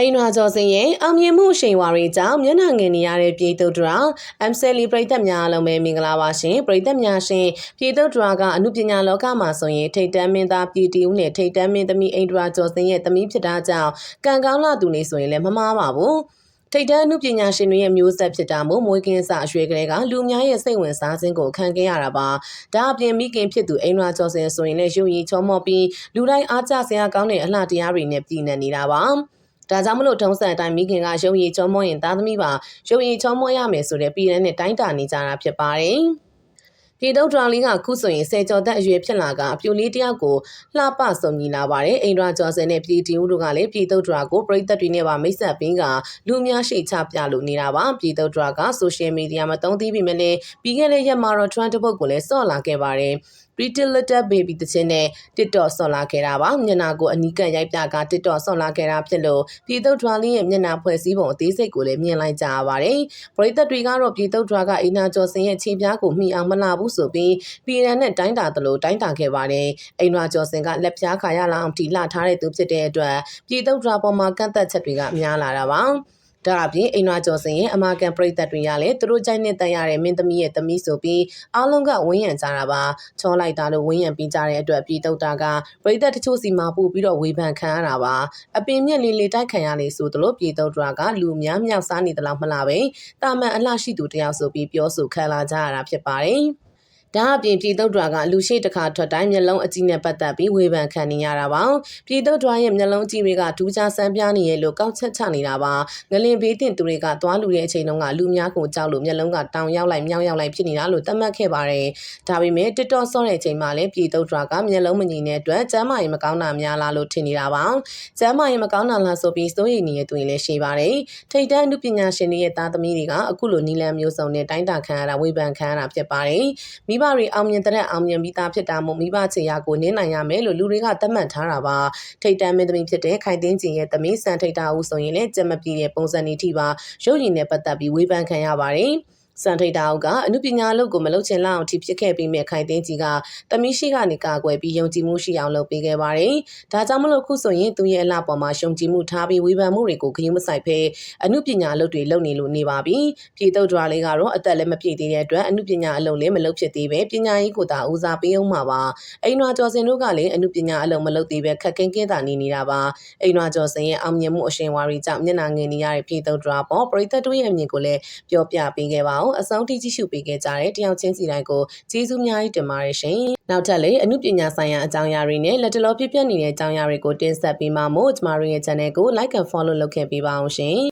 အိမ်ရွာကျော်စင်ရဲ့အောင်မြင်မှုရှိန်ဝါတွေကြောင့်မျက်နှာငယ်နေရတဲ့ပြည်သူဒရာ MCL ပရိသတ်များအားလုံးပဲမင်္ဂလာပါရှင်ပရိသတ်များရှင်ပြည်သူဒရာကအမှုပညာလောကမှာဆိုရင်ထိတ်တန်းမင်းသားပြည်တီဦးနဲ့ထိတ်တန်းမင်းသမီးအိမ်ဒရာကျော်စင်ရဲ့သမီးဖြစ်တာကြောင့်ကံကောင်းလာသူနေဆိုရင်လည်းမမှားပါဘူးထိတ်တန်းအမှုပညာရှင်တွေရဲ့မျိုးဆက်ဖြစ်တာမို့မွေးကင်းစအရွှေကလေးကလူများရဲ့စိတ်ဝင်စားခြင်းကိုခံခဲ့ရတာပါဒါအပြင်မိခင်ဖြစ်သူအိမ်ရွာကျော်စင်ဆိုရင်လည်းရုပ်ရည်ချောမော့ပြီးလူတိုင်းအားကျစရာကောင်းတဲ့အလှတရားတွေနဲ့ပြည်နေနေတာပါ ဒါကြောင့်မလို့ထုံးစံအတိုင်းမိခင်ကရုပ်ရည်ချောမောရင်သားသမီးပါရုပ်ရည်ချောမောရမယ်ဆိုတဲ့ပြည်ရန်နဲ့တိုင်းတာနေကြတာဖြစ်ပါတယ် ပြည်တော့ဒရာလီကခုဆိုရင်ဆယ်ကျော်သက်အရွယ်ဖြစ်လာကအပြူလေးတယောက်ကိုလှပစုံညီလာပါတယ်အိန္ဒြာကျော်စင်နဲ့ပြည်တီဦးတို့ကလည်းပြည်တော့ဒရာကိုပြည်သက်တွေနဲ့ပါမိတ်ဆက်ပြီးကလူများရှိချပြလို့နေတာပါပြည်တော့ဒရာကဆိုရှယ်မီဒီယာမှာတုံးသီးပြီးမလဲပြီးခဲ့တဲ့ရက်မှာတော့ trend တစ်ပုတ်ကိုလည်းစော့လာခဲ့ပါတယ် Pretty Little Baby တခြင်းနဲ့ TikTok ဆော့လာခဲ့တာပါမျက်နှာကိုအနီးကပ်ရိုက်ပြက TikTok ဆော့လာခဲ့တာဖြစ်လို့ပြည်သုတ်ဒရာလင်းရဲ့မျက်နှာဖွဲ့စည်းပုံအသေးစိတ်ကိုလည်းမြင်လိုက်ကြရပါတယ်ပရိသတ်တွေကတော့ပြည်သုတ်ဒရာကအိနာကျော်စင်ရဲ့ခြေပြားကိုမှီအောင်မလာဘူးဆိုပြီးပြည်ရန်နဲ့တိုင်းတာသလိုတိုင်းတာခဲ့ပါတယ်အိနာကျော်စင်ကလက်ပြားခါရလာအောင်တီလှထားတဲ့သူဖြစ်တဲ့အတွက်ပြည်သုတ်ဒရာပေါ်မှာကန့်သက်ချက်တွေကများလာတာပါဒါအပြင်အိမ်နွားကျော်စင်ရဲ့အမာကန်ပရိသတ်တွေကလည်းသူတို့ကြိုက်နဲ့တန်ရတဲ့မင်းသမီးရဲ့သမီးဆိုပြီးအားလုံးကဝင်းရံကြတာပါချောလိုက်တာလို့ဝင်းရံပြီးကြတဲ့အတွက်ပြည်တုတ်တာကပရိသတ်တချို့စီမှာပို့ပြီးတော့ဝေဖန်ခံရတာပါအပင်မြက်လေးလေးတိုက်ခံရလေဆိုသလိုပြည်တုတ်တာကလူများမြောက်စားနေသလောက်မလားပဲတာမန်အလှရှိသူတယောက်ဆိုပြီးပြောဆိုခံလာကြရတာဖြစ်ပါတယ် ဒါအပြင်ပြည်သုတ်ဒွာကလူရှိတစ်ခါထွက်တိုင်းမျက်လုံးအကြည့်နဲ့ပတ်သက်ပြီးဝေဖန်ခံနေရတာပါပြည်သုတ်ဒွာရဲ့မျက်လုံးကြည့်တွေကဒူးခြားဆန်းပြားနေရလို့ကောက်ချက်ချနေတာပါငလင်ဘေးတင်သူတွေကသွားလူတဲ့အချိန်တုန်းကလူများကိုကြောက်လို့မျက်လုံးကတောင်ရောက်လိုက်မြောက်ရောက်လိုက်ဖြစ်နေတာလို့သတ်မှတ်ခဲ့ပါတယ်ဒါပေမဲ့ TikTok ဆော့တဲ့အချိန်မှာလည်းပြည်သုတ်ဒွာကမျက်လုံးမညီတဲ့အတွက်ကျမ်းမာရေးမကောင်းတာများလားလို့ထင်နေတာပါကျမ်းမာရေးမကောင်းတာလားဆိုပြီးစိုးရိမ်နေတဲ့သူတွေလည်းရှိပါတယ်ထိတ်တန်းအမှုပညာရှင်တွေရဲ့သားသမီးတွေကအခုလိုနီလန်မျိုးစုံနဲ့တိုင်းတာခံရတာဝေဖန်ခံရတာဖြစ်ပါတယ်မိဘတွေအောင်မြင်တဲ့အောင်မြင်ပြီးသားဖြစ်တာမို့မိဘချေရကိုနင်းနိုင်ရမယ်လို့လူတွေကသတ်မှတ်ထားတာပါထိတ်တန်းမင်းသမီးဖြစ်တဲ့ခိုင်တင်းကျင်ရဲ့သမီးစံထိတ်တာဦးဆိုရင်လည်းကြက်မပြေတဲ့ပုံစံနေထိပါရုပ်ရည်နဲ့ပတ်သက်ပြီးဝေဖန်ခံရပါတယ် စံထိတ်တာအုပ်ကအမှုပညာလုပ်ကိုမလုပ်ချင်လောက်အောင်ထိဖြစ်ခဲ့ပြီးမြခိုင်သိန်းကြီးကတမီရှိကနေကာကွယ်ပြီးယုံကြည်မှုရှိအောင်လုပ်ပေးခဲ့ပါတယ်။ဒါကြောင့်မလို့ခုဆိုရင်သူရဲ့အလှပေါ်မှာယုံကြည်မှုထားပြီးဝေဖန်မှုတွေကိုခရီးမဆိုင်ဖဲအမှုပညာလုပ်တွေလုပ်နေလို့နေပါပြီ။ပြည်တုတ်ဒရာလေးကတော့အသက်လည်းမပြည့်သေးတဲ့အတွက်အမှုပညာအလုပ်လည်းမလုပ်ဖြစ်သေးပဲပညာရေးကိုသာဦးစားပေးအောင်မှာပါ။အိမ်နွာကျော်စင်တို့ကလည်းအမှုပညာအလုပ်မလုပ်သေးပဲခက်ခဲကင်းတာနေနေတာပါ။အိမ်နွာကျော်စင်ရဲ့အောင်မြင်မှုအရှင်ဝါရီကြောင့်မျက်နှာငယ်နေရတဲ့ပြည်တုတ်ဒရာပေါ်ပရိသတ်တို့ရဲ့အမြင်ကိုလည်းပြောပြပေးခဲ့ပါအောင်။အဆုံးထိကြည့်ရှုပေးခဲ့ကြတဲ့တယောက်ချင်းစီတိုင်းကိုကျေးဇူးများကြီးတင်ပါတယ်ရှင်။နောက်ထပ်လည်းအမှုပညာဆိုင်ရာအကြောင်းအရာတွေနဲ့လက်တလောပြပြနေတဲ့အကြောင်းအရာတွေကိုတင်ဆက်ပေးမှာမို့ကျမတို့ရဲ့ channel ကို like and follow လုပ်ခဲ့ပေးပါအောင်ရှင်။